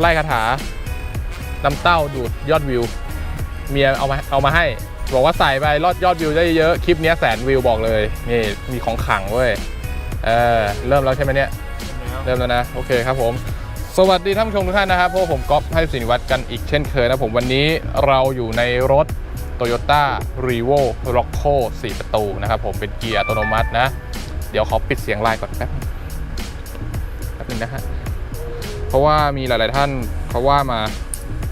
ไล่คาถาน้ำเต้าดูดยอดวิว เมียเอามาเอามาให้ บอกว่าใส่ไปรอดยอดวิวได้เยอะคลิปเนี้ยแสนวิวบอกเลยนี่มีของขลังเว้ยเออเริ่มแล้วใช่ไหมเนี่ยเริ่มแล้วนะโอเคครับผม สวัสดีท่านผู้ชมทุกท่านนะครับพวกผมก๊อฟให้สินวัตรกันอีกเช่นเคยนะผมวันนี้เราอยู่ในรถ Toyota r e v o r o c c o 4 ประตูนะครับผมเป็นเกียร์อัตโนมัตินะ เดี๋ยวขอปิดเสียงไลน์ก่อนแป๊บนึงแป๊บนึงนะฮะ เพราะว่ามีหลาย ๆ ท่านเขาว่ามา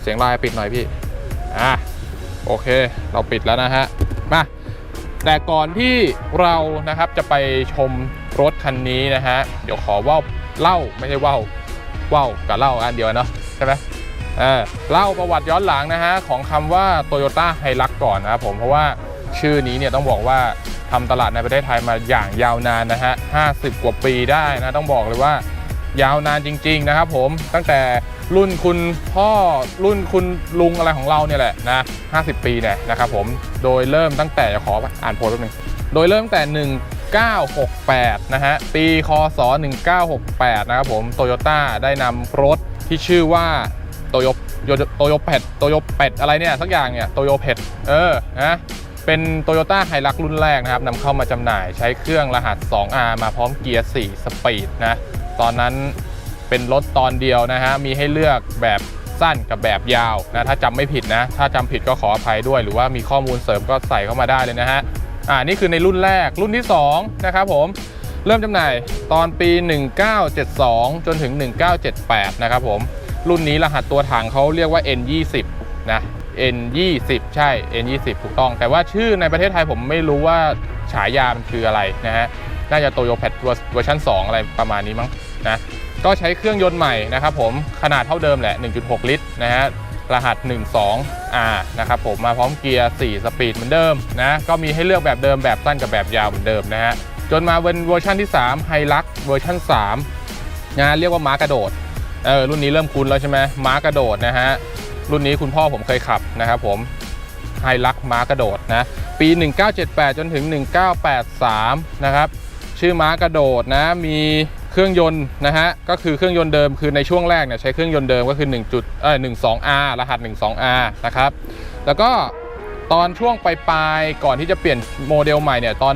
เสียงไลน์ปิดหน่อยพี่ อะโอเค เราปิดแล้วนะฮะ มา แต่ก่อนที่เรานะครับจะไปชมรถคันนี้นะฮะ เดี๋ยวขอว่าวเล่าไม่ใช่ว่าวว่าวกับเล่าอันเดียวเนาะใช่ไหมเออเล่าประวัติย้อนหลังนะฮะ ของคำว่า Toyota h i l u x ก่อนนะครับผมเพราะว่าชื่อนี้เนี่ยต้องบอกว่าทำตลาดในประเทศไทยมาอย่างยาวนานนะฮะ 50 กว่าปีได้นะ ต้องบอกเลยว่า ยาวนานจริง ๆ นะครับผมตั้งแต่รุ่นคุณพ่อรุ่นคุณลุงอะไรของเราเนี่ยแหละนะ50 ปีเนี่ยนะครับผมโดยเริ่มตั้งแต่ขออ่านโพสต์แป๊บนึงโดยเริ่มตั้งแต่ 1968 นะฮะปีคศ 1968 นะครับผมโตโยต้าได้นำรถที่ชื่อว่าโตโยโตโยเป็ดโตโยเป็ดอะไรเนี่ยสักอย่างเนี่ยโตโยเป็ดเออนะเป็นโตโยต้าไฮรักรุ่นแรกนะครับนำเข้ามาจำหน่ายใช้เครื่องรหัส 2R มาพร้อมเกียร์ 4 สปีดนะ ตอนนั้นเป็นรถตอนเดียวนะฮะมีให้เลือกแบบสั้นกับแบบยาวนะถ้าจำไม่ผิดนะ ถ้าจำผิดก็ขออภัยด้วย หรือว่ามีข้อมูลเสริมก็ใส่เข้ามาได้เลยนะฮะอ่านี่คือในรุ่นแรกรุ่นที่2นะครับผมเริ่มจำหน่ายตอนปี 1972 จนถึง 1978 นะครับผมรุ่นนี้รหัสตัวถังเขาเรียกว่า N20 นะ N20 ใช่ N20 ถูกต้อง แต่ว่าชื่อในประเทศไทยผมไม่รู้ว่าฉายามันคืออะไรนะฮะ น่าจะโตโยแพดเวอร์ชัน2 อะไรประมาณนี้มั้งนะก็ใช้เครื่องยนต์ใหม่นะครับผมขนาดเท่าเดิมแหละ 1.6 ลิตรนะฮะรหัส 12R นะครับผมมาพร้อมเกียร์ 4 สปีดเหมือนเดิมนะก็มีให้เลือกแบบเดิมแบบสั้นกับแบบยาวเหมือนเดิมนะฮะจนมาเป็นเวอร์ชันที่3ไฮลักเวอร์ชัน3นะเรียกว่าม้ากระโดดเออรุ่นนี้เริ่มคุ้นแล้วใช่ไหมม้ากระโดดนะฮะรุ่นนี้คุณพ่อผมเคยขับนะครับผมไฮลักม้ากระโดดนะปี 1978 จนถึง 1983 นะครับ ชื่อม้ากระโดดนะมีเครื่องยนต์นะฮะก็คือเครื่องยนต์เดิมคือในช่วงแรกเนี่ยใช้เครื่องยนต์เดิมก็คือ1จุดเออ 12R รหัส 12R นะครับแล้วก็ตอนช่วงปลายๆก่อนที่จะเปลี่ยนโมเดลใหม่เนี่ยตอน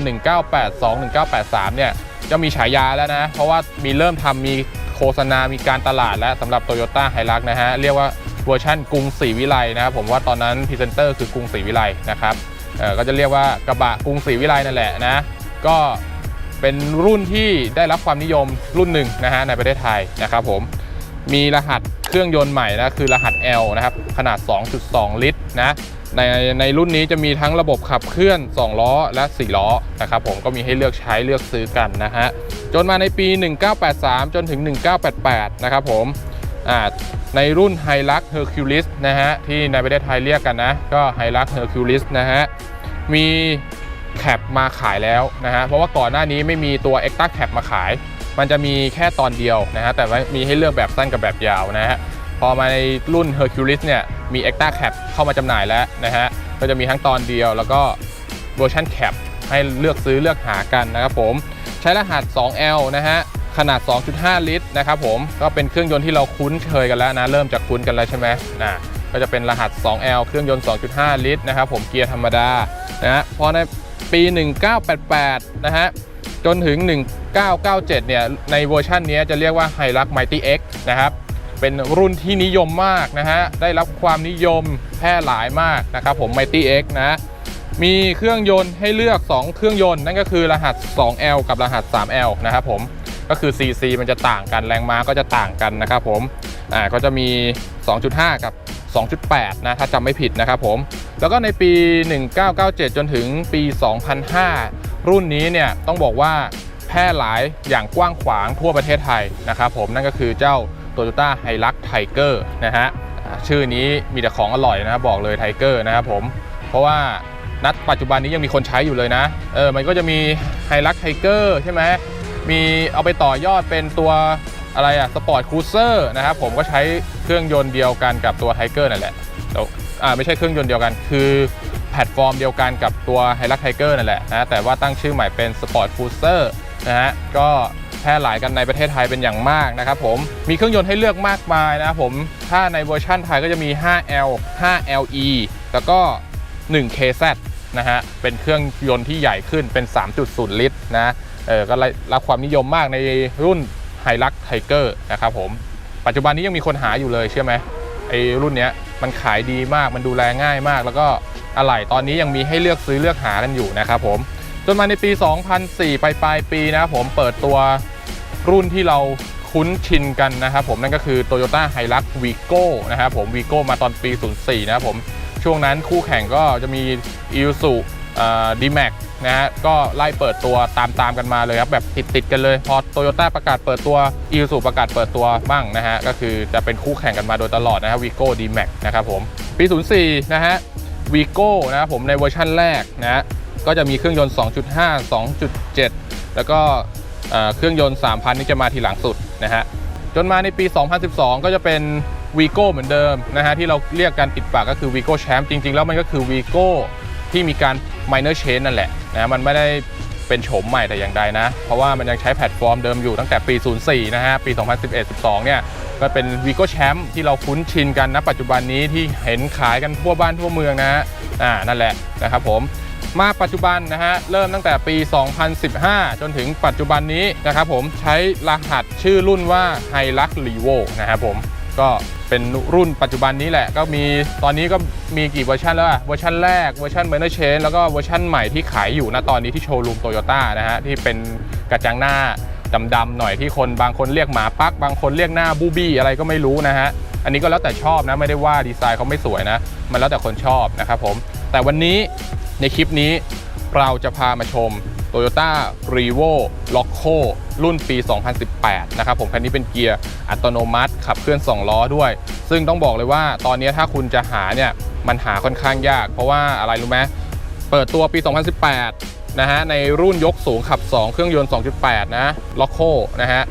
1982 1983 เนี่ยจะมีฉายาแล้วนะ เพราะว่ามีเริ่มทำมีโฆษณา มีการตลาดแล้วสำหรับ Toyota h i l u x นะฮะ เรียกว่าเวอร์ชั่นกรุงศรีวิไลนะครับผมว่าตอนนั้นพรีเซนเตอร์คือกรุงศรีวิไลนะครับเอ่อก็จะเรียกว่ากระบะกรุงศรีวิไลนั่นแหละนะ ก็ เป็นรุ่นที่ได้รับความนิยมรุ่นหนึ่งนะฮะในประเทศไทยนะครับผมมีรหัสเครื่องยนต์ใหม่นะคือรหัส L นะครับขนาด 2.2 ลิตรนะในในรุ่นนี้จะมีทั้งระบบขับเคลื่อน 2 ล้อและ 4 ล้อนะครับผมก็มีให้เลือกใช้เลือกซื้อกันนะฮะจนมาในปี 1983 จนถึง 1988 นะครับผมในรุ่น h i l u x Hercules นะฮะที่ในประเทศไทยเรียกกันนะ ก็ h i l u x Hercules นะฮะมี แคปมาขายแล้วนะฮะเพราะว่าก่อนหน้านี้ไม่มีตัว Extra Cap มาขาย มันจะมีแค่ตอนเดียวนะฮะแต่ว่ามีให้เลือกแบบสั้นกับแบบยาวนะฮะพอมาในรุ่น Hercules เนี่ยมี Extra Cap เข้ามาจำหน่ายแล้วนะฮะก็จะมีทั้งตอนเดียวแล้วก็เวอร์ชัน Cap ให้เลือกซื้อเลือกหากันนะครับผมใช้รหัส 2L นะฮะขนาด 2.5 ลิตรนะครับผมก็เป็นเครื่องยนต์ที่เราคุ้นเคยกันแล้วนะ เริ่มจากคุ้นกันแล้วใช่ไหมนะก็จะเป็นรหัส 2L เครื่องยนต์ 2.5 ลิตรนะครับผมเกียร์ธรรมดานะพอใน ปี 1988 นะฮะ จนถึง 1997 เนี่ย ในเวอร์ชันนี้จะเรียกว่า h i l u x Mighty X นะครับ เป็นรุ่นที่นิยมมากนะฮะ ได้รับความนิยมแพร่หลายมากนะครับผม Mighty X นะมีเครื่องยนต์ให้เลือก 2 เครื่องยนต์นั่นก็คือรหัส 2L กับรหัส 3L นะครับผมก็คือ CC มันจะต่างกันแรงม้าก็จะต่างกันนะครับผมอ่าก็จะมี 2.5 กับ 2.8 นะถ้าจำไม่ผิดนะครับผม แล้วก็ในปี 1997 จนถึงปี 2005 รุ่นนี้เนี่ยต้องบอกว่าแพร่หลายอย่างกว้างขวางทั่วประเทศไทยนะครับผมนั่นก็คือเจ้า Toyota Hilux Tiger นะฮะชื่อนี้มีแต่ของอร่อยนะครับบอกเลย Tiger นะครับผม เพราะว่านัดปัจจุบันนี้ยังมีคนใช้อยู่เลยนะ เออ มันก็จะมี Hilux Tiger ใช่ไหม มีเอาไปต่อยอดเป็นตัว อะไรอะสปอร์ตคูเซอร์นะครับผมก็ใช้เครื่องยนต์เดียวกันกับตัว Tiger นั่นแหละแล้วอ่าไม่ใช่เครื่องยนต์เดียวกัน คือแพลตฟอร์มเดียวกันกับตัว Hilux Tiger นั่นแหละนะแต่ว่าตั้งชื่อใหม่เป็น Sport Cruiser นะฮะก็แพร่หลายกันในประเทศไทยเป็นอย่างมากนะครับผมมีเครื่องยนต์ให้เลือกมากมายนะครับผมถ้าในเวอร์ชั่นไทยก็จะมี 5L 5LE แล้วก็ 1KZ นะฮะเป็นเครื่องยนต์ที่ใหญ่ขึ้นเป็น 3.0 ลิตรนะเออก็รับความนิยมมากในรุ่น h i l u x Tiger นะครับผมปัจจุบันนี้ยังมีคนหาอยู่เลยเชื่อไหมไอ้รุ่นเนี้ยมันขายดีมากมันดูแลง่ายมาก แล้วก็อะไหล่ตอนนี้ยังมีให้เลือกซื้อเลือกหากันอยู่นะครับผมจนมาในปี 2004 ปลายปลายปีนะครับผมเปิดตัวรุ่นที่เราคุ้นชินกันนะครับผมนั่นก็คือ Toyota Hilux Vigo นะครับผม Vigo มาตอนปี 04 นะครับผมช่วงนั้นคู่แข่งก็จะมี i s u ดีแมก นะฮะก็ไล่เปิดตัวตามตามกันมาเลยครับแบบติดติดกันเลย พอโตโยต้าประกาศเปิดตัว i l s u ประกาศเปิดตัวบ้างนะฮะก็คือจะเป็นคู่แข่งกันมาโดยตลอดนะฮะ Vigo d m a x นะครับผมปี 04 นะฮะ Vigo นะครับผมในเวอร์ชั่นแรกนะก็จะมีเครื่องยนต์ 2.5 2.7 แล้วก็เครื่องยนต์ 3,000 นี่จะมาทีหลังสุดนะฮะจนมาในปี 2012 ก็จะเป็น Vigo เหมือนเดิมนะฮะที่เราเรียกกันติดปากก็คือ Vigo Champ จริง ๆ แล้วมันก็คือ Vigo ที่มีการ minor change นั่นแหละนะมันไม่ได้เป็นโฉมใหม่แต่อย่างใดนะ เพราะว่ามันยังใช้แพลตฟอร์มเดิมอยู่ตั้งแต่ปี 04 นะฮะ ปี 2011-12 เนี่ยก็เป็น Vigo Champ ที่เราคุ้นชินกันนะปัจจุบันนี้ที่เห็นขายกันทั่วบ้านทั่วเมืองนะฮะอ่านั่นแหละนะครับผมมาปัจจุบันนะฮะเริ่มตั้งแต่ปี 2015 จนถึงปัจจุบันนี้นะครับผมใช้รหัสชื่อรุ่นว่า h i l u x r e v o นะครับผม ก็เป็นรุ่นปัจจุบันนี้แหละ ก็มีตอนนี้ก็มีกี่เวอร์ชันแล้วอะเวอร์ชันแรกเวอร์ชัน m i n o r Change แล้วก็เวอร์ชันใหม่ที่ขายอยู่ณตอนนี้ที่โชว์รูมโตโยต้านะฮะที่เป็นกระจังหน้าดำๆหน่อยที่คนบางคนเรียกหมาปัก บางคนเรียกหน้าบูบี้อะไรก็ไม่รู้นะฮะอันนี้ก็แล้วแต่ชอบนะไม่ได้ว่าดีไซน์เขาไม่สวยนะ มันแล้วแต่คนชอบนะครับผมแต่วันนี้ในคลิปนี้เราจะพามาชม Toyota r e v o Loco รุ่นปี 2018 นะครับผมคันนี้เป็นเกียร์อัตโนมัติ ขับเคลื่อน 2 ล้อด้วย ซึ่งต้องบอกเลยว่าตอนนี้ถ้าคุณจะหาเนี่ยมันหาค่อนข้างยาก เพราะว่าอะไรรู้ไหมเปิดตัวปี 2018 นะฮะในรุ่นยกสูงขับ 2 เครื่องยนต์ 2.8 นะ Loco นะฮะ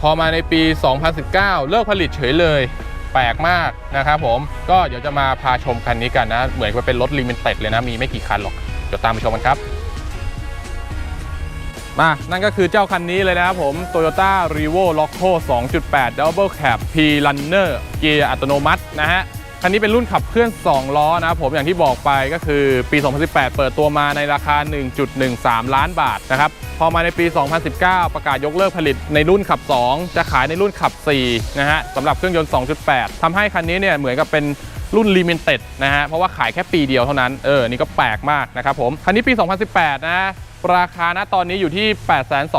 พอมาในปี 2019 เลิกผลิตเฉยเลยแปลกมากนะครับผมก็เดี๋ยวจะมาพาชมคันนี้กันนะ เหมือนกับเป็นรถลิมิเต็ดเลยนะ มีไม่กี่คันหรอก เดี๋ยวตามไปชมกันครับ มานั่นก็คือเจ้าคันนี้เลยนะครับผม Toyota r e v o Loco 2.8 Double Cab P Runner เกียร์อัตโนมัตินะฮะ คันนี้เป็นรุ่นขับเคลื่อน 2 ล้อนะครับผมอย่างที่บอกไปก็คือปี 2018 เปิดตัวมาในราคา 1.13 ล้านบาทนะครับ พอมาในปี 2019 ประกาศยกเลิกผลิตในรุ่นขับ 2 จะขายในรุ่นขับ 4 นะฮะสำหรับเครื่องยนต์ 2.8 ทำให้คันนี้เนี่ยเหมือนกับเป็นรุ่นลิมิเต็ดนะฮะ เพราะว่าขายแค่ปีเดียวเท่านั้น เออ นี่ก็แปลกมากนะครับผม คันนี้ปี 2018 นะ ราคาณตอนนี้อยู่ที่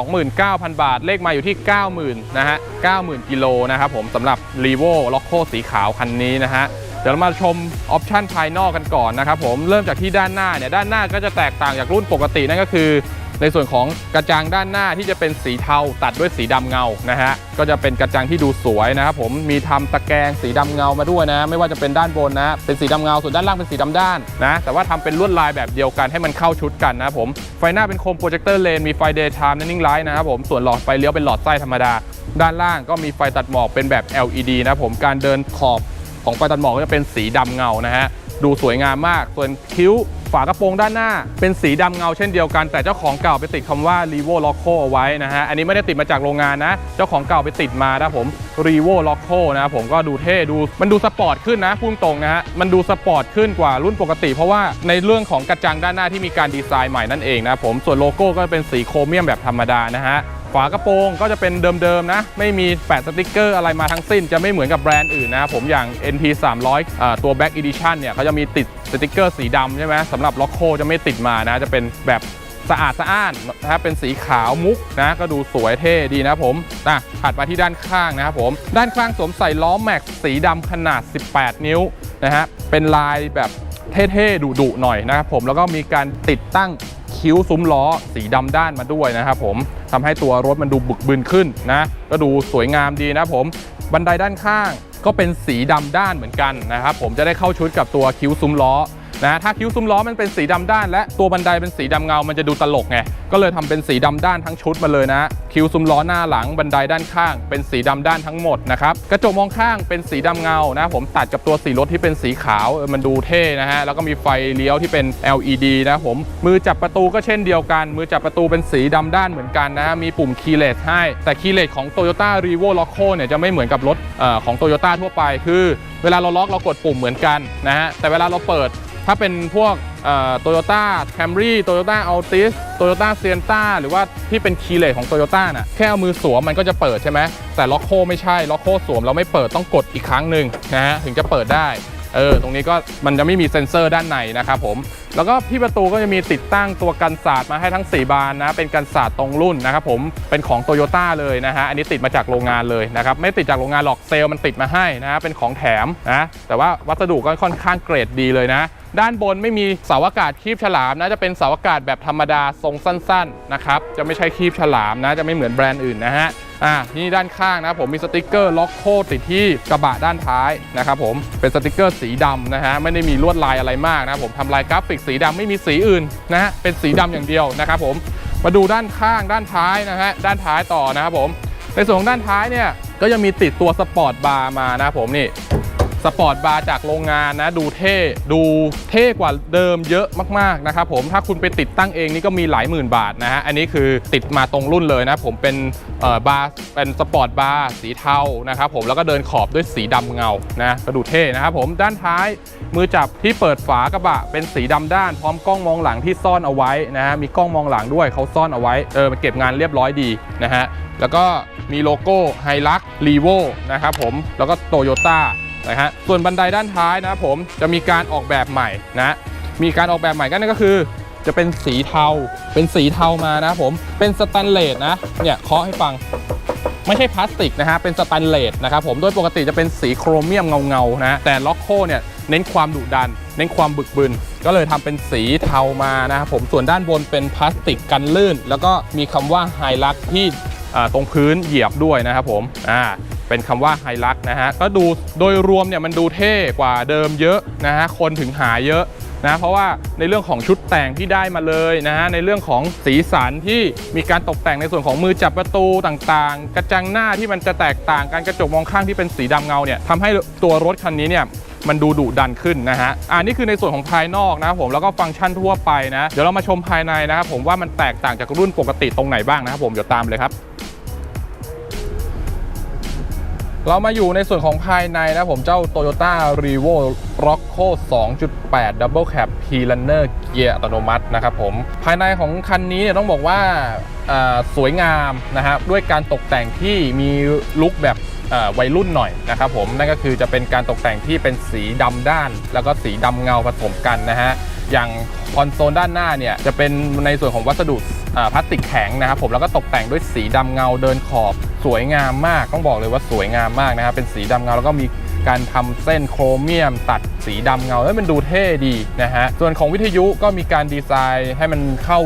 829,000 บาท เลขมาอยู่ที่ 90,000นะฮะ90,000 กิโลนะครับผมสำหรับ r e v o Loco สีขาวคันนี้นะฮะเดี๋ยวเรามาชมออปชันภายนอกกันก่อนนะครับผมเริ่มจากที่ด้านหน้าเนี่ยด้านหน้าก็จะแตกต่างจากรุ่นปกตินั่นก็คือ ในส่วนของกระจังด้านหน้าที่จะเป็นสีเทาตัดด้วยสีดำเงานะฮะก็จะเป็นกระจังที่ดูสวยนะครับผมมีทำตะแกรงสีดำเงามาด้วยนะ ไม่ว่าจะเป็นด้านบนนะเป็นสีดำเงาส่วนด้านล่างเป็นสีดำด้านนะแต่ว่าทำเป็นลวดลายแบบเดียวกันให้มันเข้าชุดกันนะครับผมไฟหน้าเป็นโคมโปรเจคเตอร์เลนมีไฟ daytime running light นะครับผมส่วนหลอดไฟเลี้ยวเป็นหลอดไส้ธรรมดา ด้านล่างก็มีไฟตัดหมอกเป็นแบบ LED นะครับผมการเดินขอบของไฟตัดหมอกก็จะเป็นสีดำเงานะฮะดูสวยงามมากส่วนคิ้ว ฝากระโปรงด้านหน้าเป็นสีดำเงาเช่นเดียวกัน แต่เจ้าของเก่าไปติดคำว่า r e v o Loco เอาไว้นะฮะ อันนี้ไม่ได้ติดมาจากโรงงานนะ เจ้าของเก่าไปติดมานะผม r e v o Loco นะผมก็ดูเท่ดูมันดูสปอร์ตขึ้นนะพูดตรงนะฮะ มันดูสปอร์ตขึ้นกว่ารุ่นปกติ เพราะว่าในเรื่องของกระจังด้านหน้าที่มีการดีไซน์ใหม่นั่นเองนะผมส่วนโลโก้ก็เป็นสีโครเมียมแบบธรรมดานะฮะ ฝากระโปรงก็จะเป็นเดิมๆนะ ไม่มีแปะสติกเกอร์อะไรมาทั้งสิ้น จะไม่เหมือนกับแบรนด์อื่นนะผมอย่าง NP 300อ่าตัว Back Edition เนี่ยเขาจะมีติดสติกเกอร์สีดำใช่ไหมสำหรับล็อกโคจะไม่ติดมานะ จะเป็นแบบสะอาดสะอ้านนะครับเป็นสีขาวมุกนะก็ดูสวยเท่ดีนะผมอะถัดมาที่ด้านข้างนะครับผมด้านข้างสวมใส่ล้อแม็กสีดำขนาด 18 นิ้วนะฮะเป็นลายแบบเท่ๆดุๆหน่อยนะครับผมแล้วก็มีการติดตั้ง คิ้วซุ้มล้อสีดำด้านมาด้วยนะครับผมทำให้ตัวรถมันดูบึกบึนขึ้นนะก็ดูสวยงามดีนะผมบันไดด้านข้างก็เป็นสีดำด้านเหมือนกันนะครับผมจะได้เข้าชุดกับตัวคิ้วซุ้มล้อ นะถ้าคิ้วซุ้มล้อมันเป็นสีดำด้าน และตัวบันไดเป็นสีดำเงา มันจะดูตลกไง ก็เลยทำเป็นสีดำด้านทั้งชุดมาเลยนะ คิ้วซุ้มล้อหน้าหลังบันไดด้านข้าง เป็นสีดำด้านทั้งหมดนะครับ กระจกมองข้างเป็นสีดำเงานะ ผมตัดกับตัวสีรถที่เป็นสีขาว มันดูเท่นะฮะ แล้วก็มีไฟเลี้ยวที่เป็น LED นะผม มือจับประตูก็เช่นเดียวกัน มือจับประตูเป็นสีดำด้านเหมือนกันนะ มีปุ่มคีย์เลสให้ แต่คีย์เลสของ Toyota r e v o l o c o เนี่ยจะไม่เหมือนกับรถของ Toyota ทั่วไป คือ เวลาเราล็อกเรากดปุ่มเหมือนกันนะฮะ แต่เวลาเราเปิดถ้าเป็นพวกโตโยต้าแคมรี่โตโยต้าอัลติสโตโยต้าเซียนต้าหรือว่าที่เป็นคีย์เลสของโตโยต้าน่ะแค่เอามือสวมมันก็จะเปิดใช่ไหมแต่ล็อกโคไม่ใช่ล็อกโคสวมเราไม่เปิดต้องกดอีกครั้งหนึ่งนะฮะถึงจะเปิดได้เออตรงนี้ก็มันจะไม่มีเซ็นเซอร์ด้านในนะครับผม แล้วก็ที่ประตูก็จะมีติดตั้งตัวกันศาสตร์มาให้ทั้ง 4 บานนะ เป็นกันศาสตร์ตรงรุ่นนะครับผมเป็นของโตโยต้าเลยนะฮะอันนี้ติดมาจากโรงงานเลยนะครับ ไม่ติดจากโรงงานหรอกเซลล์มันติดมาให้นะเป็นของแถมนะแต่ว่าวัสดุก็ค่อนข้างเกรดดีเลยนะ ด้านบนไม่มีเสาอากาศคีบฉลามนะจะเป็นเสาอากาศแบบธรรมดาทรงสั้นๆนะครับจะไม่ใช่คีบฉลามนะจะไม่เหมือนแบรนด์อื่นนะฮะอ่านี่ด้านข้างนะผมมีสติกเกอร์ล็อกโคติดที่กระบะด้านท้ายนะครับผมเป็นสติกเกอร์สีดำนะฮะไม่ได้มีลวดลายอะไรมากนะผมทำลายกราฟิกสีดำไม่มีสีอื่นนะฮะเป็นสีดำอย่างเดียวนะครับผมมาดูด้านข้างด้านท้ายนะฮะด้านท้ายต่อนะครับผมในส่วนของด้านท้ายเนี่ยก็ยังมีติดตัวสปอร์ตบาร์มานะผมนี่ ปอร์ตบาร์จากโรงงานนะดูเท่ดูเท่กว่าเดิมเยอะมากๆนะครับผมถ้าคุณไปติดตั้งเองนี่ก็มีหลายหมื่นบาทนะฮะอันนี้คือติดมาตรงรุ่นเลยนะผมเป็นบาร์เป็นสปอร์ตบาร์สีเทานะครับผมแล้วก็เดินขอบด้วยสีดำเงานะก็ดูเท่นะครับผมด้านท้ายมือจับที่เปิดฝากระบะเป็นสีดำด้านพร้อมกล้องมองหลังที่ซ่อนเอาไว้นะฮะมีกล้องมองหลังด้วยเขาซ่อนเอาไว้เออมันเก็บงานเรียบร้อยดีนะฮะแล้วก็มีโลโก้ไฮลักรีโวนะครับผมแล้วก็โตโยต้า นะฮะส่วนบันไดด้านท้ายนะครับผมจะมีการออกแบบใหม่นะมีการออกแบบใหม่ก็นั่นก็คือ จะเป็นสีเทา เป็นสีเทามานะผมเป็นสแตนเลสนะเนี่ยเคาะให้ฟังไม่ใช่พลาสติกนะฮะเป็นสแตนเลสนะครับผมโดยปกติจะเป็นสีโครเมียมเงาๆนะแต่ล็อกโคเนี่ยเน้นความดุดัน เน้นความบึกบึน ก็เลยทำเป็นสีเทามานะครับผมส่วนด้านบนเป็นพลาสติกกันลื่น แล้วก็มีคำว่าไฮลักที่ตรงพื้นเหยียบด้วยนะครับผมอ่า เป็นคำว่าไฮลักนะฮะก็ดูโดยรวมเนี่ยมันดูเท่กว่าเดิมเยอะนะฮะคนถึงหาเยอะนะเพราะว่าในเรื่องของชุดแต่งที่ได้มาเลยนะฮะในเรื่องของสีสันที่มีการตกแต่งในส่วนของมือจับประตูต่างๆ กระจังหน้าที่มันจะแตกต่างการกระจกมองข้างที่เป็นสีดำเงาเนี่ยทำให้ตัวรถคันนี้เนี่ยมันดูดุดันขึ้นนะฮะอ่านี่คือในส่วนของภายนอกนะผมแล้วก็ฟังก์ชันทั่วไปนะ เดี๋ยวเรามาชมภายในนะครับผมว่ามันแตกต่างจากรุ่นปกติตรงไหนบ้างนะครับผมเดี๋ยวตามเลยครับ เรามาอยู่ในส่วนของภายในนะผมเจ้า Toyota r e v o Rocco 2.8 Double Cab P Runner เกียร์อัตโนมัตินะครับผม ภายในของคันนี้เนี่ยต้องบอกว่าาสวยงามนะครับด้วยการตกแต่งที่มีลุคแบบวัยรุ่นหน่อยนะครับผมนั่นก็คือจะเป็นการตกแต่งที่เป็นสีดำด้าน แล้วก็สีดำเงาผสมกันนะฮะอย่างคอนโซลด้านหน้าเนี่ยจะเป็นในส่วนของวัสดุ พลาสติกแข็งนะครับผมแล้วก็ตกแต่งด้วยสีดำเงาเดินขอบสวยงามมากต้องบอกเลยว่าสวยงามมากนะครับเป็นสีดำเงาแล้วก็มีการทำเส้นโครเมียม ตัดสีดำเงาแล้วมันดูเท่ดีนะฮะส่วนของวิทยุก็มีการดีไซน์ให้มันเข้า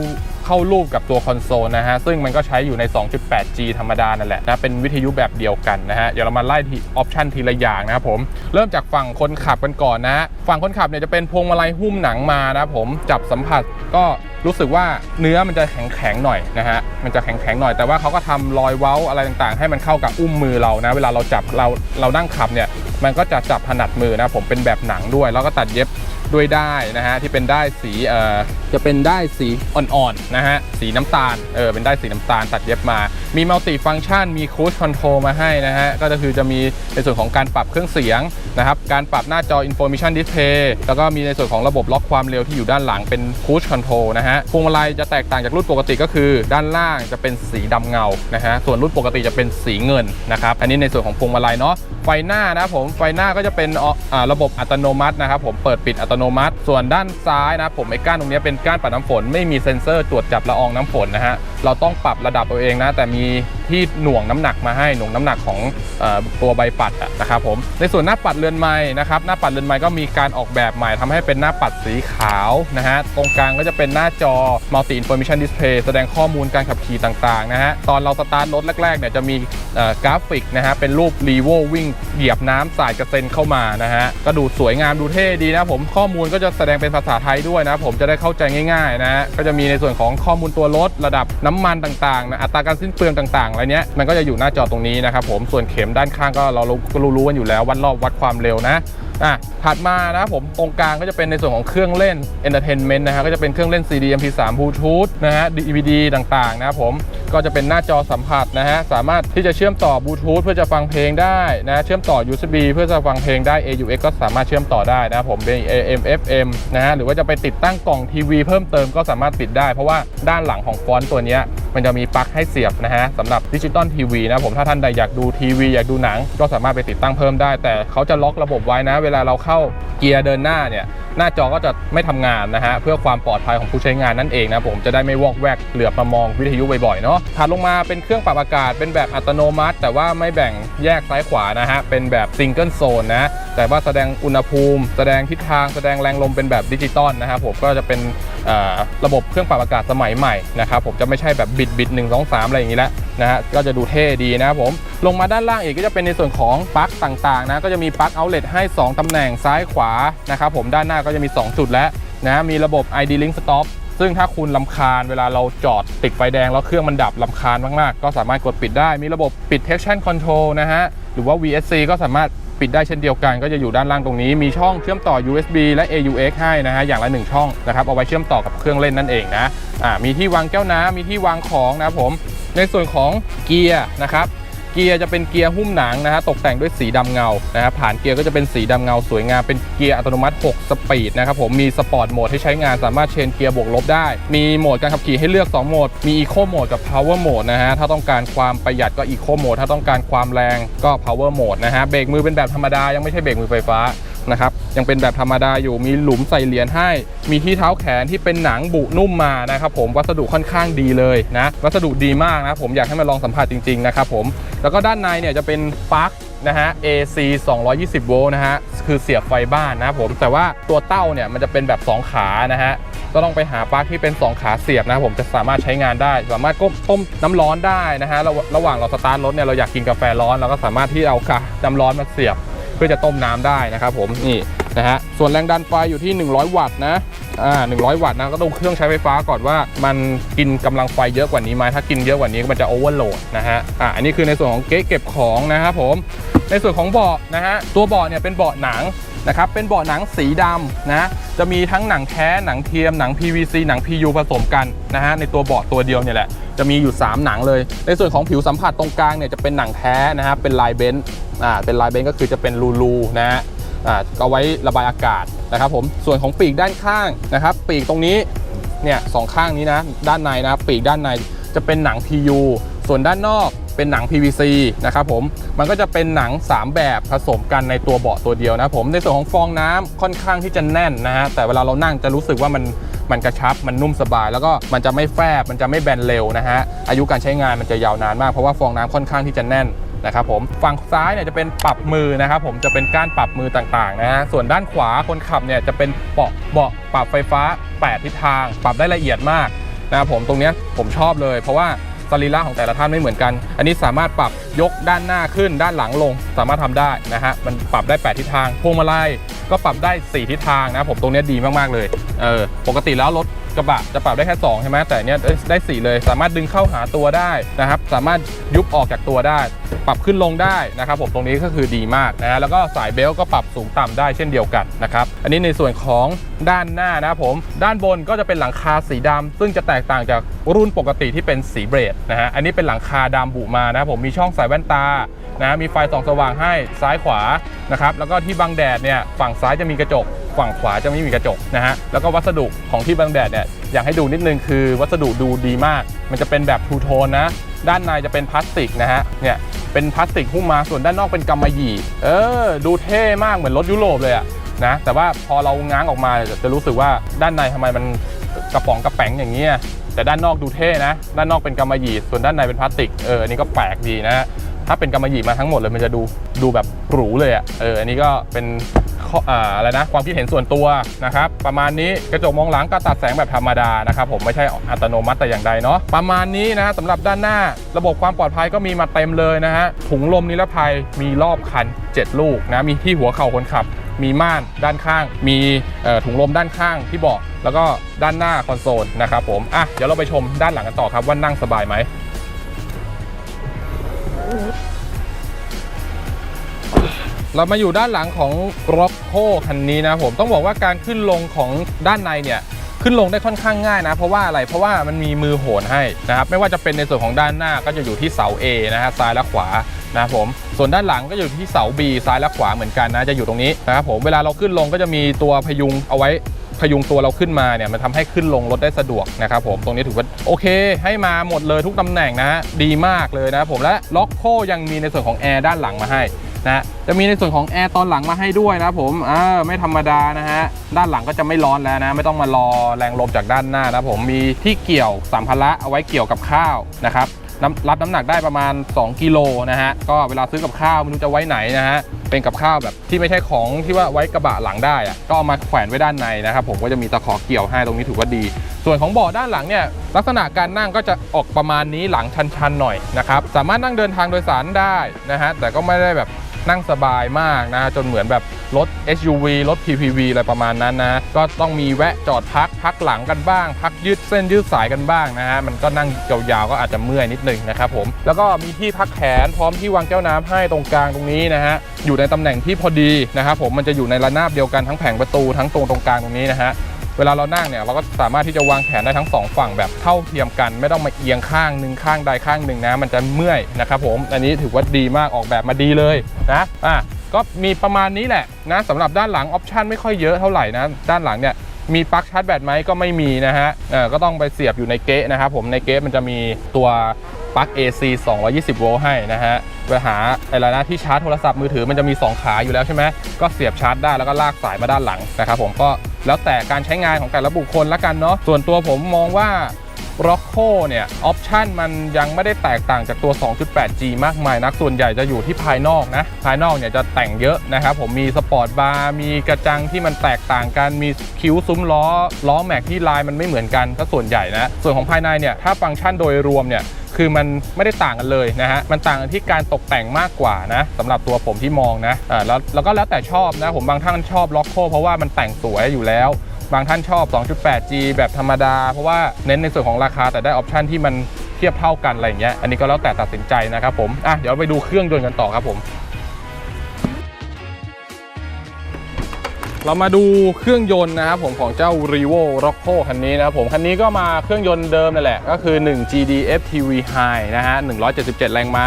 เข้ารูปกับตัวคอนโซลนะฮะ ซึ่งมันก็ใช้อยู่ใน 2.8G ธรรมดานั่นแหละนะเป็นวิทยุแบบเดียวกันนะฮะ เดี๋ยวเรามาไล่ที่ออปชันทีละอย่างนะครับผม เริ่มจากฝั่งคนขับกันก่อนนะ ฝั่งคนขับเนี่ยจะเป็นพวงมาลัยหุ้มหนังมานะครับผม จับสัมผัสก็รู้สึกว่าเนื้อมันจะแข็งแข็งๆหน่อยนะฮะ มันจะแข็งแข็งๆหน่อย แต่ว่าเขาก็ทำรอยเว้าอะไรต่างๆ ให้มันเข้ากับอุ้มมือเรานะ เวลาเราจับเราเรานั่งขับเนี่ย มันก็จะจับถนัดมือนะผมเป็นแบบหนังด้วย แล้วก็ตัดเย็บ ด้วยได้ายนะฮะที่เป็นได้ายสีเอ่อจะเป็นได้ายสีอ่อนๆนะฮะสีน้ำตาลเออเป็นได้ายสีน้ำตาลตัดเย็บมา มีมัลติฟัง c t ชันมีคู i คอนโทรลมาให้นะฮะก็คือจะมีในส่วนของการปรับเครื่องเสียงนะครับการปรับหน้าจอ Information Display แล้วก็มีในส่วนของระบบล็อกความเร็วที่อยู่ด้านหลังเป็นคู i คอนโทรลนะฮะพวงมาลัยจะแตกต่างจากรุ่นปกติก็คือ ด้านล่างจะเป็นสีดำเงานะฮะส่วนรุ่นปกติจะเป็นสีเงินนะครับอันนี้ในส่วนของพวงมาลัยเนาะไฟหน้านะผมไฟหน้าก็จะเป็นอ่ออ่าระบบอัตโนมัตินะครับผมเปิดปิดอัตโนมัติ ส่วนด้านซ้ายนะผมไอ้ก้านตรงนี้เป็นก้านปัดน้ำฝน ไม่มีเซ็นเซอร์ตรวจจับละอองน้ำฝนนะฮะเราต้องปรับระดับเอาเองนะแต่มี ที่หน่วงน้ำหนักมาให้หน่วงน้ำหนักของออตัวใบปัดนะครับผมในส่วนหน้าปัดเรือนไม้นะครับหน้าปัดเรือนไม้ก็มีการออกแบบใหม่ทำให้เป็นหน้าปัดสีขาวนะฮะตรงกลางก็จะเป็นหน้าจอ Multi Information Display แสดงข้อมูลการขับขี่ต่างๆนะฮะตอนเราสตาร์ทรถแรกๆเนี่ยจะมีกราฟิกนะฮะเป็นรูปรีโววิ่งเหยียบน้ำสายกระเซ็นเข้ามานะฮะก็ดูสวยงามดูเท่ดีนะผมข้อมูลก็จะแสดงเป็นภาษาไทยด้วยนะผมจะได้เข้าใจง่ายๆนะฮะก็จะมีในส่วนของข้อมูลตัวรถระดับน้ำมันต่างๆนะอัตราการสิ้นเปลืองต่างๆอันเนี้ยมันก็จะอยู่หน้าจอตรงนี้นะครับผมส่วนเข็มด้านข้างก็เรารู้ก็รู้ๆกันอยู่แล้ววัดรอบวัดความเร็วนะอะถัดมานะผมตรงกลางก็จะเป็นในส่วนของเครื่องเล่น Entertainment นะฮะก็จะเป็นเครื่องเล่น CD MP3 Bluetooth นะฮะ DVD ต่างๆ นะครับผม ก็จะเป็นหน้าจอสัมผัสนะฮะสามารถที่จะเชื่อมต่อบลูทูธเพื่อจะฟังเพลงได้นะเชื่อมต่อ USB เพื่อจะฟังเพลงได้ AUX ก็สามารถเชื่อมต่อได้นะผมเป็น AM FM นะฮะหรือว่าจะไปติดตั้งกล่องทีวีเพิ่มเติมก็สามารถติดได้ เพราะว่าด้านหลังของฟอนต์ตัวนี้มันจะมีปลั๊กให้เสียบนะฮะสำหรับดิจิตอลทีวีนะผมถ้าท่านใดอยากดูทีวีอยากดูหนัง ก็สามารถไปติดตั้งเพิ่มได้ แต่เขาจะล็อกระบบไว้นะ เวลาเราเข้าเกียร์เดินหน้าเนี่ยหน้าจอก็จะไม่ทำงานนะฮะเพื่อความปลอดภัยของผู้ใช้งานนั่นเองนะผมจะได้ไม่วอกแวกเหลือบมามองวิทยุบ่อยๆเนาะถัดลงมาเป็นเครื่องปรับอากาศเป็นแบบอัตโนมัติ แต่ว่าไม่แบ่งแยกซ้ายขวานะฮะเป็นแบบซิงเกิลโซนนะแต่ว่าแสดงอุณหภูมิ แสดงทิศทางแสดงแรงลมเป็นแบบดิจิตอลนะครับผมก็จะเป็นระบบเครื่องปรับอากาศสมัยใหม่นะครับผมจะไม่ใช่แบบบิดบิดหนึ่งสองสามอะไรอย่างนี้แล้ว นะฮะก็จะดูเท่ดีนะครับผม ลงมาด้านล่างอีกก็จะเป็นในส่วนของปลั๊กต่างๆนะก็จะมีปลั๊กเอาเลทให้ 2 ตำแหน่งซ้ายขวานะครับผมด้านหน้าก็จะมี 2 จุดแล้วนะมีระบบ ID Link Stop ซึ่งถ้าคุณลำคาญเวลาเราจอดติดไฟแดงแล้วเครื่องมันดับลำคาญมากๆ ก็สามารถกดปิดได้ มีระบบปิด traction control นะฮะ หรือว่า VSC ก็สามารถปิดได้เช่นเดียวกัน ก็จะอยู่ด้านล่างตรงนี้ มีช่องเชื่อมต่อ USB และ AUX ให้นะฮะ อย่างละ 1 ช่องนะครับ เอาไว้เชื่อมต่อกับเครื่องเล่นนั่นเองนะ อ่า มีที่วางแก้วน้ำมีที่วางของนะครับผม ในส่วนของเกียร์นะครับเกียร์จะเป็นเกียร์หุ้มหนังนะฮะตกแต่งด้วยสีดำเงานะครับฐานเกียร์ก็จะเป็นสีดำเงาสวยงามเป็นเกียร์อัตโนมัติ 6 สปีดนะครับผมมีสปอร์ตโหมดให้ใช้งานสามารถเชนเกียร์บวกลบได้ มีโหมดการขับขี่ให้เลือก 2 โหมด มีอีโคโหมดกับ power mode นะฮะถ้าต้องการความประหยัดก็อีโคโหมดถ้าต้องการความแรงก็ power mode นะฮะเบรกมือเป็นแบบธรรมดายังไม่ใช่เบรกมือไฟฟ้า นะครับยังเป็นแบบธรรมดาอยู่มีหลุมใส่เหรียญให้ มีที่เท้าแขนที่เป็นหนังบุนุ่มมานะครับผมวัสดุค่อนข้างดีเลยนะวัสดุดีมากนะผมอยากให้มาลองสัมผัสจริงๆนะครับผมแล้วก็ด้านในเนี่ยจะเป็นปลั๊กนะฮะ AC 220 โวลต์นะฮะ คือเสียบไฟบ้านนะครับผม แต่ว่าตัวเต้าเนี่ยมันจะเป็นแบบ 2 ขานะฮะ ก็ต้องไปหาปลั๊กที่เป็น 2 ขาเสียบนะครับผมจะสามารถใช้งานได้ สามารถก้มต้มน้ำร้อนได้นะฮะ ระหว่างเราสตาร์ทรถเนี่ยเราอยากกินกาแฟร้อนเราก็สามารถที่เอากาน้ำร้อนมาเสียบ พื่อจะต้มน้ำได้นะครับผมนี่นะฮะส่วนแรงดันไฟอยู่ที่ 100 วัตต์นะอ่า100 วัตต์นะก็ต้องเครื่องใช้ไฟฟ้าก่อนว่า มันกินกำลังไฟเยอะกว่านี้ไหมถ้ากินเยอะกว่านี้มันจะโอเวอร์โหลดนะฮะอ่าอันนี้คือในส่วนของเก๊ะเก็บของนะครับผมในส่วนของเบาะนะฮะตัวเบาะเนี่ยเป็นเบาะหนัง นะครับเป็นเบาะหนังสีดำนะจะมีทั้งหนังแท้หนังเทียมหนัง PVC หนัง PU ผสมกันนะฮะในตัวเบาะตัวเดียวเนี่ยแหละจะมีอยู่ 3 หนังเลย ในส่วนของผิวสัมผัสตรงกลางเนี่ยจะเป็นหนังแท้นะฮะเป็นลายเบนซ์อ่าเป็นลายเบนซ์ก็คือจะเป็นรูๆนะฮะอ่าเอาไว้ระบายอากาศนะครับผมส่วนของปีกด้านข้างนะครับปีกตรงนี้เนี่ยสองข้างนี้นะด้านในนะปีกด้านในจะเป็นหนัง PU ส่วนด้านนอก เป็นหนัง PVC นะครับผมมันก็จะเป็นหนัง 3 แบบผสมกันในตัวเบาะตัวเดียวนะครับผมในส่วนของฟองน้ำค่อนข้างที่จะแน่นนะฮะแต่เวลาเรานั่งจะรู้สึกว่ามันมันกระชับมันนุ่มสบาย แล้วก็มันจะไม่แฟบมันจะไม่แบนเร็วนะฮะอายุการใช้งานมันจะยาวนานมากเพราะว่าฟองน้ำค่อนข้างที่จะแน่นนะครับผมฝั่งซ้ายเนี่ยจะเป็นปรับมือนะครับผมจะเป็นก้านปรับมือต่างๆนะฮะส่วนด้านขวาคนขับเนี่ยจะเป็นเบาะเบาะปรับไฟฟ้า 8 ทิศทาง ปรับได้ละเอียดมากนะครับผมตรงนี้ผมชอบเลย เพราะว่า สรีระของแต่ละท่านไม่เหมือนกัน อันนี้สามารถปรับยกด้านหน้าขึ้นด้านหลังลง สามารถทำได้นะฮะมันปรับได้ 8 ทิศทางพวงมาลัยก็ปรับได้ 4 ทิศทางนะผมตรงนี้ดีมากๆเลยเออปกติแล้วรถ กระบะจะปรับได้แค่2ใช่ไหมแต่เนี้ยได้4เลย สามารถดึงเข้าหาตัวได้นะครับ สามารถยุบออกจากตัวได้ ปรับขึ้นลงได้นะครับผมตรงนี้ก็คือดีมากนะฮะแล้วก็สายเบลต์ก็ปรับสูงต่ำได้เช่นเดียวกันนะครับอันนี้ในส่วนของด้านหน้านะครับผม ด้านบนก็จะเป็นหลังคาสีดำซึ่งจะแตกต่างจากรุ่นปกติที่เป็นสีเบรดนะฮะอันนี้เป็นหลังคาดำบุมานะครับผมมีช่องใส่แว่นตา นะมีไฟส่องสว่างให้ซ้ายขวานะครับแล้วก็ที่บังแดดเนี่ยฝั่งซ้ายจะมีกระจก ฝั่งขวาจะไม่มีกระจกนะฮะแล้วก็วัสดุของที่บังแดดเนี่ยอยากให้ดูนิดนึงคือวัสดุดูดีมาก มันจะเป็นแบบทูโทนนะด้านในจะเป็นพลาสติกนะฮะเนี่ยเป็นพลาสติกหุ้มมาส่วนด้านนอกเป็นกำมะหยี่เออ ดูเท่มากเหมือนรถยุโรปเลยอะนะแต่ว่าพอเราง้างออกมาจะรู้สึกว่าด้านในทำไมมันกระป๋องกระแป๋งอย่างเงี้ยแต่ด้านนอกดูเท่นะ ด้านนอกเป็นกำมะหยี่ส่วนด้านในเป็นพลาสติกเอออันนี้ก็แปลกดีนะ ถ้าเป็นกำมะหยี่มาทั้งหมดเลยมันจะดูดูแบบหรูเลยอะ่ะเอออันนี้ก็เป็นข้ออ่าอะไรนะความคิดเห็นส่วนตัวนะครับ ประมาณนี้กระจกมองหลังก็ตัดแสงแบบธรรมดานะครับผมไม่ใช่อัตโนมัติแต่อย่างใดเนาะประมาณนี้นะสำหรับด้านหน้า ระบบความปลอดภัยก็มีมาเต็มเลยนะฮะถุงลมนิรภัยมีรอบคัน 7 ลูกนะมีที่หัวเข่าคนขับ มีม่านด้านข้าง มีถุงลมด้านข้างที่เบาะแล้วก็ด้านหน้าคอนโซลนะครับผมอะเดี๋ยวเราไปชมด้านหลังกันต่อครับว่านั่งสบายไหม เรามาอยู่ด้านหลังของ r o c c o คันนี้นะผมต้องบอกว่าการขึ้นลงของด้านในเนี่ย ขึ้นลงได้ค่อนข้างง่ายนะ เพราะว่าอะไรเพราะว่ามันมีมือโหนให้นะครับไม่ว่าจะเป็นในส่วนของด้านหน้าก็จะอยู่ที่เสา A นะฮะซ้ายและขวานะผมส่วนด้านหลังก็อยู่ที่เสา B ซ้ายและขวาเหมือนกันนะจะอยู่ตรงนี้นะครับผมเวลาเราขึ้นลงก็จะมีตัวพยุงเอาไว้ พยุงตัวเราขึ้นมาเนี่ยมันทำให้ขึ้นลงรถได้สะดวกนะครับผมตรงนี้ถือว่าโอเค ให้มาหมดเลยทุกตำแหน่งนะฮะดีมากเลยนะผมและล็อกโคยังมีในส่วนของแอร์ด้านหลังมาให้นะจะมีในส่วนของแอร์ตอนหลังมาให้ด้วยนะผมอ่าไม่ธรรมดานะฮะด้านหลังก็จะไม่ร้อนแล้วนะ ไม่ต้องมารอแรงลมจากด้านหน้านะผมมีที่เกี่ยวสัมภาระเอาไว้เกี่ยวกับข้าวนะครับ รับน้ำหนักได้ประมาณ 2 กิโลนะฮะ ก็เวลาซื้อกับข้าวไม่รู้จะไว้ไหนนะฮะ เป็นกับข้าวแบบที่ไม่ใช่ของที่ว่าไว้กระบะหลังได้อะก็เอามาแขวนไว้ด้านในนะครับผมก็จะมีตะขอเกี่ยวให้ตรงนี้ถือว่าดี ส่วนของเบาะด้านหลังเนี่ยลักษณะการนั่งก็จะออกประมาณนี้หลังชันๆหน่อยนะครับ สามารถนั่งเดินทางโดยสารได้นะฮะ แต่ก็ไม่ได้แบบ นั่งสบายมากนะจนเหมือนแบบรถ SUV รถ PPV อะไรประมาณนั้นนะก็ต้องมีแวะจอดพักพักหลังกันบ้าง พักยืดเส้นยืดสายกันบ้างนะฮะมันก็นั่งยาวๆก็อาจจะเมื่อยนิดนึงนะครับผมแล้วก็มีที่พักแขนพร้อมที่วางแก้วน้ำให้ตรงกลางตรงนี้นะฮะอยู่ในตำแหน่งที่พอดีนะครับผมมันจะอยู่ในระนาบเดียวกันทั้งแผงประตูทั้งตรงตรงกลางตรงนี้นะฮะ เวลาเรานั่งเนี่ยเราก็สามารถที่จะวางแขนได้ทั้งสองฝั่งแบบเท่าเทียมกัน ไม่ต้องมาเอียงข้างหนึ่งข้างใดข้างหนึ่งนะมันจะเมื่อยนะครับผมอันนี้ถือว่าดีมากออกแบบมาดีเลยนะอะก็มีประมาณนี้แหละนะสำหรับด้านหลังออปชันไม่ค่อยเยอะเท่าไหร่นะด้านหลังเนี่ยมีปลั๊กชาร์จแบตไหมก็ไม่มีนะฮะเออก็ต้องไปเสียบอยู่ในเก๊ะนะครับผมในเก๊ะมันจะมีตัวปลั๊ก AC 220 โวลต์ให้นะฮะไปหาอะไรนะที่ชาร์จโทรศัพท์มือถือมันจะมี 2 ขาอยู่แล้วใช่ไหมก็เสียบชาร์จได้แล้วก็ลากสายมาด้านหลังนะครับผมก็ แล้วแต่การใช้งานของแต่ละบุคคลละกันเนาะส่วนตัวผมมองว่า r o c c o เนี่ยออปชันมันยังไม่ได้แตกต่างจากตัว 2.8G มากมายนักส่วนใหญ่จะอยู่ที่ภายนอกนะ ภายนอกเนี่ยจะแต่งเยอะนะครับผมมีสปอร์ตบาร์มีกระจังที่มันแตกต่างกัน มีคิ้วซุ้มล้อ ล้อแม็กที่ลายมันไม่เหมือนกันถ้าส่วนใหญ่นะ ส่วนของภายในเนี่ยถ้าฟังก์ชันโดยรวมเนี่ย คือมันไม่ได้ต่างกันเลยนะฮะมันต่างกันที่การตกแต่งมากกว่านะสำหรับตัวผมที่มองนะอ่าแล้วแล้วก็แล้วแต่ชอบนะผมบางท่านชอบล็อกโคเพราะว่ามันแต่งสวยอยู่แล้วบางท่านชอบ 2.8G แบบธรรมดา เพราะว่าเน้นในส่วนของราคาแต่ได้ออปชันที่มันเทียบเท่ากันอะไรอย่างเงี้ย อันนี้ก็แล้วแต่ตัดสินใจนะครับผม อะ เดี๋ยวไปดูเครื่องยนต์กันต่อครับผม เรามาดูเครื่องยนต์นะครับผมของเจ้า r e v o Rocco คันนี้นะครับผมคันนี้ก็มาเครื่องยนต์เดิมนั่นแหละ ก็คือ 1 GD FTV High นะฮะ 177 แรงม้า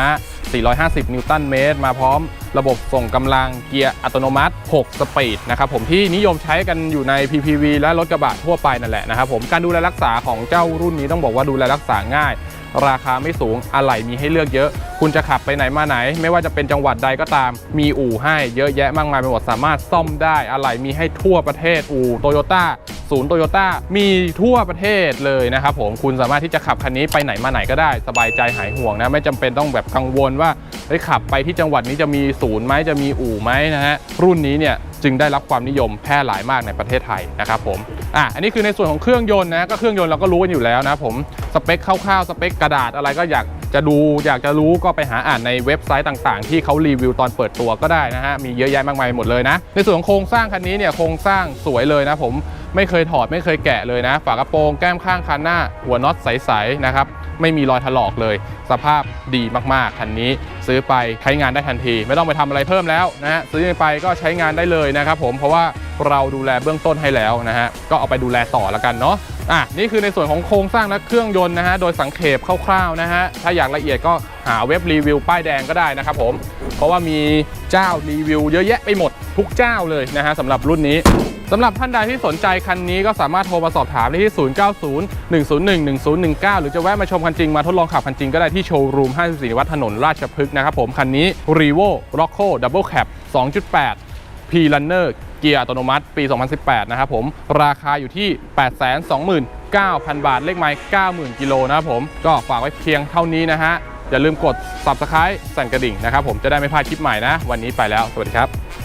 450 นิวตันเมตร มาพร้อมระบบส่งกำลังเกียร์อัตโนมัติ 6 สปีดนะครับผมที่นิยมใช้กันอยู่ใน PPV และรถกระบะทั่วไปนั่นแหละนะครับผมการดูแลรักษาของเจ้ารุ่นนี้ต้องบอกว่าดูแลรักษาง่าย ราคาไม่สูงอะไหล่มีให้เลือกเยอะ คุณจะขับไปไหนมาไหน ไม่ว่าจะเป็นจังหวัดใดก็ตาม มีอู่ให้เยอะแยะมากมายไปหมดสามารถซ่อมได้อะไหล่มีให้ทั่วประเทศอู่โตโยต้าศูนย์โตโยต้ามีทั่วประเทศเลยนะครับผมคุณสามารถที่จะขับคันนี้ไปไหนมาไหนก็ได้ สบายใจหายห่วงนะ ไม่จำเป็นต้องแบบกังวลว่าเฮ้ยขับไปที่จังหวัดนี้จะมีศูนย์ไหมจะมีอู่ไหมนะฮะรุ่นนี้เนี่ย จึงได้รับความนิยมแพร่หลายมากในประเทศไทยนะครับผมอะอันนี้คือในส่วนของเครื่องยนต์นะก็เครื่องยนต์เราก็รู้กันอยู่แล้วนะผมสเปคคร่าวๆสเปคกระดาษอะไรก็อยากจะดูอยากจะรู้ก็ไปหาอ่านในเว็บไซต์ต่างๆ ที่เขารีวิวตอนเปิดตัวก็ได้นะฮะมีเยอะแยะมากมายหมดเลยนะในส่วนของโครงสร้างคันนี้เนี่ยโครงสร้างสวยเลยนะผมไม่เคยถอดไม่เคยแกะเลยนะ ฝากระโปรงแก้มข้างคันหน้า หัวน็อตใสๆนะครับ ไม่มีรอยถลอกเลย สภาพดีมากๆคันนี้ ซื้อไปใช้งานได้ทันที ไม่ต้องไปทำอะไรเพิ่มแล้วนะฮะซื้อไปก็ใช้งานได้เลยนะครับผมเพราะว่าเราดูแลเบื้องต้นให้แล้วนะฮะก็เอาไปดูแลต่อแล้วกันเนาะอะนี่คือในส่วนของโครงสร้างและเครื่องยนต์นะฮะโดยสังเขปคร่าวๆนะฮะถ้าอยากละเอียดก็หาเว็บรีวิวป้ายแดงก็ได้นะครับผมเพราะว่ามีเจ้ารีวิวเยอะแยะไปหมดทุกเจ้าเลยนะฮะสำหรับรุ่นนี้ สำหรับท่านใดที่สนใจคันนี้ก็สามารถโทรมาสอบถามได้ที่ 0901011019 หรือจะแวะมาชมคันจริงมาทดลองขับคันจริงก็ได้ที่โชว์รูม 54 วัดถนนราชพฤกษ์นะครับผมคันนี้ r e v o Rocco Double Cab 2.8 P-Runner เกียร์อัตโนมัติปี 2018 นะครับผมราคาอยู่ที่ 829,000 บาท เลขไมล์90,000 กิโลนะครับผมก็ฝากไว้เพียงเท่านี้นะฮะอย่าลืมกด Subscribe สั่นกระดิ่งนะครับผมจะได้ไม่พลาดคลิปใหม่นะ วันนี้ไปแล้ว สวัสดีครับ